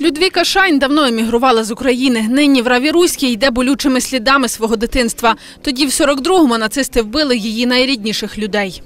Людвіка Шайн давно емігрувала з України. Нині в Раві Руській йде болючими слідами свого дитинства. Тоді в 42-му нацисти вбили її найрідніших людей.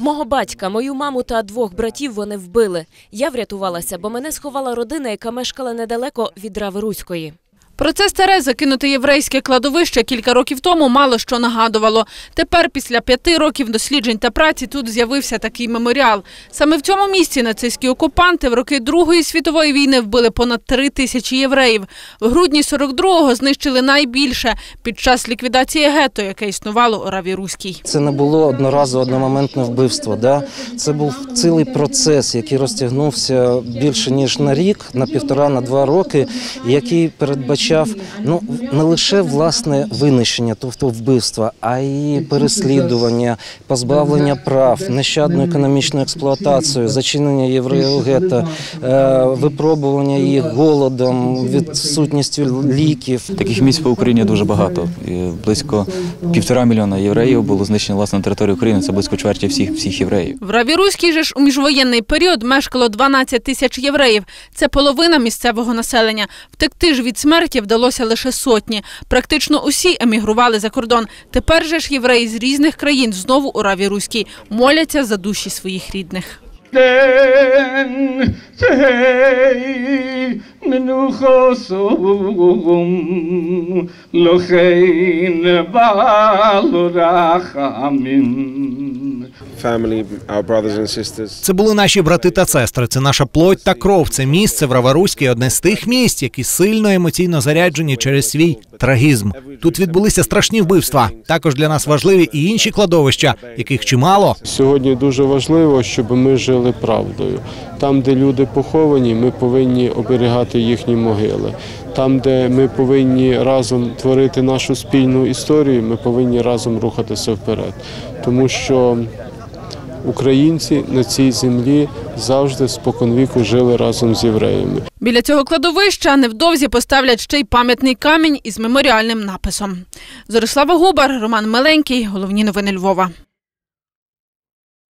Мого батька, мою маму та двох братів вони вбили. Я врятувалася, бо мене сховала родина, яка мешкала недалеко від Рави Руської. Про це старе закинуте єврейське кладовище кілька років тому мало що нагадувало. Тепер, після п'яти років досліджень та праці, тут з'явився такий меморіал. Саме в цьому місці нацистські окупанти в роки Другої світової війни вбили понад три тисячі євреїв. В грудні 42-го знищили найбільше під час ліквідації гетто, яке існувало у Раві Руській. Це не було одноразове одномоментне вбивство. Да? Це був цілий процес, який розтягнувся більше ніж на рік, на півтора, на два роки, який передбачав ну не лише власне винищення, тобто вбивства, а й переслідування, позбавлення прав, нещадну економічну експлуатацію, зачинення євреїв гетто, е, випробування їх голодом, відсутністю ліків. Таких місць по Україні дуже багато. Близько півтора мільйона євреїв було знищено власне на території України. Це близько чверті всіх всіх євреїв. В Раві Руській же ж у міжвоєнний період мешкало 12 тисяч євреїв. Це половина місцевого населення. Втекти ж від смерті вдалося лише сотні. Практично усі емігрували за кордон. Тепер же ж євреї з різних країн знову у Раві Руській моляться за душі своїх рідних. balurachamin Це були наші брати та сестри. Це наша плоть та кров. Це місце в Раваруській одне з тих місць, які сильно емоційно заряджені через свій трагізм. Тут відбулися страшні вбивства. Також для нас важливі і інші кладовища, яких чимало. Сьогодні дуже важливо, щоб ми жили правдою. Там, де люди поховані, ми повинні оберігати їхні могили. Там, де ми повинні разом творити нашу спільну історію, ми повинні разом рухатися вперед. Тому що українці на цій землі завжди споконвіку жили разом з євреями. Біля цього кладовища невдовзі поставлять ще й пам'ятний камінь із меморіальним написом. Зорислава Губар, Роман Меленький, Головні новини Львова.